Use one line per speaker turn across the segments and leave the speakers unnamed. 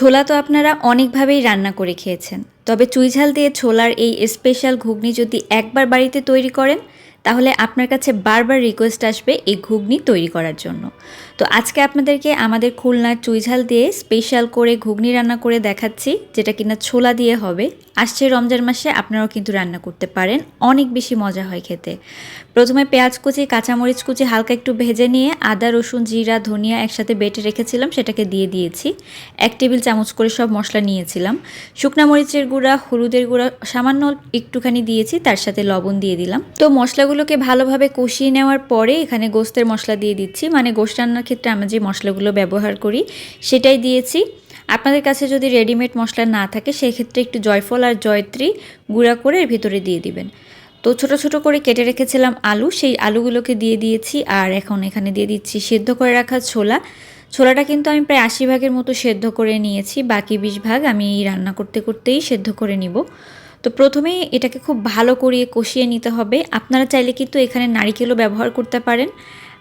ছোলা তো আপনারা অনেকভাবেই রান্না করে খেয়েছেন। তবে চুইঝাল দিয়ে ছোলার এই স্পেশাল ঘুগনি যদি একবার বাড়িতে তৈরি করেন তাহলে আপনার কাছে বারবার রিকোয়েস্ট আসবে এই ঘুগনি তৈরি করার জন্য। তো আজকে আপনাদেরকে আমাদের খুলনার চুইঝাল দিয়ে স্পেশাল করে ঘুগনি রান্না করে দেখাচ্ছি, যেটা কিনা ছোলা দিয়ে হবে। আসছে রমজান মাসে, আপনারাও কিন্তু রান্না করতে পারেন। অনেক বেশি মজা হয় খেতে। প্রথমে পেঁয়াজ কুচি, কাঁচামরিচ কুচি হালকা একটু ভেজে নিয়ে আদা, রসুন, জিরা, ধনিয়া একসাথে বেটে রেখেছিলাম, সেটাকে দিয়ে দিয়েছি। এক টেবিল চামচ করে সব মশলা নিয়েছিলাম। শুকনা মরিচের গুঁড়া, হলুদের গুঁড়া, সামান্য একটুখানি দিয়েছি, তার সাথে লবণ দিয়ে দিলাম। তো মশলাগুলোকে ভালোভাবে কষিয়ে নেওয়ার পরে এখানে গোস্তের মশলা দিয়ে দিচ্ছি। মানে গোস্ত রান্নার ক্ষেত্রে আমরা যে মশলাগুলো ব্যবহার করি, সেটাই দিয়েছি। আপনাদের কাছে যদি রেডিমেড মশলা না থাকে, সেক্ষেত্রে একটু জয়ফল আর জয়ত্রী গুঁড়া করে এর ভিতরে দিয়ে দিবেন। তো ছোট ছোট করে কেটে রেখেছিলাম আলু, সেই আলুগুলোকে দিয়ে দিয়েছি। আর এখন এখানে দিয়ে দিচ্ছি সেদ্ধ করে রাখা ছোলা। ছোলাটা কিন্তু আমি প্রায় আশি ভাগের মতো সেদ্ধ করে নিয়েছি, বাকি বিশ ভাগ আমি রান্না করতে করতেই সেদ্ধ করে নিব। তো প্রথমেই এটাকে খুব ভালো করিয়ে কষিয়ে নিতে হবে। আপনারা চাইলে কিন্তু এখানে নারিকেলও ব্যবহার করতে পারেন।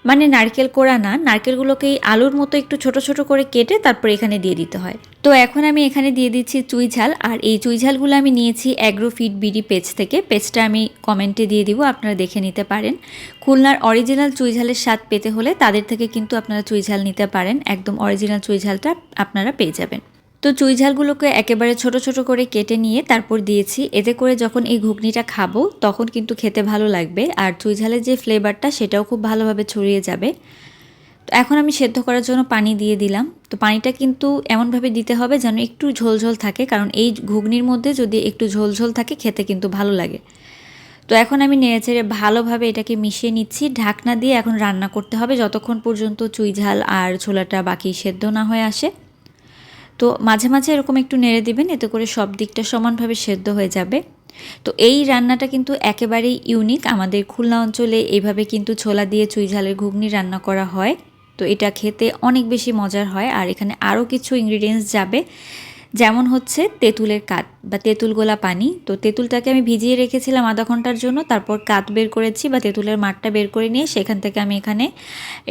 মানে নারকেল কোড়া না, নারকেলগুলোকে আলুর মতো একটু ছোট ছোট করে কেটে তারপর এখানে দিয়ে দিতে হয়। তো এখন আমি এখানে দিয়ে দিচ্ছি চুই ঝাল, আর এই চুই ঝালগুলো আমি নিয়েছি অ্যাগ্রো অ্যাগ্রোফিট বিডি পেজ থেকে। পেজটা আমি কমেন্টে দিয়ে দিব, আপনারা দেখে নিতে পারেন। খুলনার অরিজিনাল চুই ঝালের স্বাদ পেতে হলে তাদের থেকে কিন্তু আপনারা চুই ঝাল নিতে পারেন। একদম অরিজিনাল চুই ঝালটা আপনারা পেয়ে যাবেন। তো চুই ঝালগুলোকে একেবারে ছোট ছোট করে কেটে নিয়ে তারপর দিয়েছি। এতে করে যখন এই ঘুগনিটা খাব, তখন কিন্তু খেতে ভালো লাগবে। আর চুই ঝালের যে ফ্লেভারটা সেটাও খুব ভালোভাবে ছড়িয়ে যাবে। তো এখন আমি সেদ্ধ করার জন্য পানি দিয়ে দিলাম। তো পানিটা কিন্তু এমনভাবে দিতে হবে যেন একটু ঝোলঝোল থাকে, কারণ এই ঘুগনির মধ্যে যদি একটু ঝোলঝোল থাকে, খেতে কিন্তু ভালো লাগে। তো এখন আমি নেড়েচেড়ে ভালোভাবে এটাকে মিশিয়ে নিচ্ছি। ঢাকনা দিয়ে এখন রান্না করতে হবে, যতক্ষণ পর্যন্ত চুই ঝাল আর ছোলাটা বাকি সেদ্ধ না হয়ে আসে। তো মাঝে মাঝে এরকম একটু নেড়ে দিবেন, এতে করে সব দিকটা সমানভাবে সেদ্ধ হয়ে যাবে। তো এই রান্নাটা কিন্তু একেবারেই ইউনিক আমাদের খুলনা অঞ্চলে এইভাবে কিন্তু ছোলা দিয়ে চুই ঝালের ঘুগনি রান্না করা হয়। তো এটা খেতে অনেক বেশি মজার হয়। আর এখানে আরও কিছু ইনগ্রিডিয়েন্টস যাবে। যেমন হচ্ছে তেঁতুলের কাত বা তেঁতুল গোলা পানি। তো তেঁতুলটাকে আমি ভিজিয়ে রেখেছিলাম আধা ঘণ্টার জন্য, তারপর কাত বের করেছি বা তেঁতুলের মাঠটা বের করে নিয়ে সেখান থেকে আমি এখানে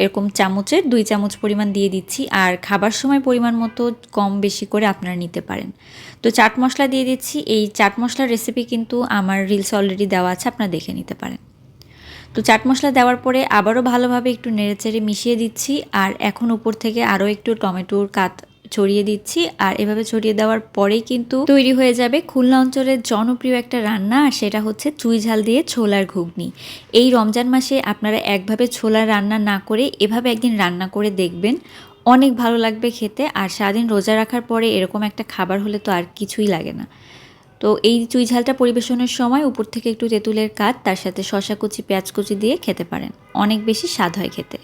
এরকম চামচের দুই চামচ পরিমাণ দিয়ে দিচ্ছি। আর খাবার সময় পরিমাণ মতো কম বেশি করে আপনারা নিতে পারেন। তো চাট মশলা দিয়ে দিচ্ছি। এই চাট মশলার রেসিপি কিন্তু আমার রিলস অলরেডি দেওয়া আছে, আপনারা দেখে নিতে পারেন। তো চাট মশলা দেওয়ার পরে আবারও ভালোভাবে একটু নেড়েচেড়ে মিশিয়ে দিচ্ছি। আর এখন উপর থেকে আরও একটু টমেটোর কাত ছড়িয়ে দিচ্ছি। আর এভাবে ছড়িয়ে দেওয়ার পরেই কিন্তু তৈরি হয়ে যাবে খুলনা অঞ্চলের জনপ্রিয় একটা রান্না, আর সেটা হচ্ছে চুই ঝাল দিয়ে ছোলার ঘুগনি। এই রমজান মাসে আপনারা একভাবে ছোলার রান্না না করে এভাবে একদিন রান্না করে দেখবেন। অনেক ভালো লাগবে খেতে, আর সারাদিন রোজা রাখার পরে এরকম একটা খাবার হলে তো আর কিছুই লাগে না। তো এই চুই ঝালটা পরিবেশনের সময় উপর থেকে একটু তেঁতুলের কাঠ তার সাথে শশা কুচি, পেঁয়াজ কুচি দিয়ে খেতে পারেন। অনেক বেশি স্বাদ হয় খেতে।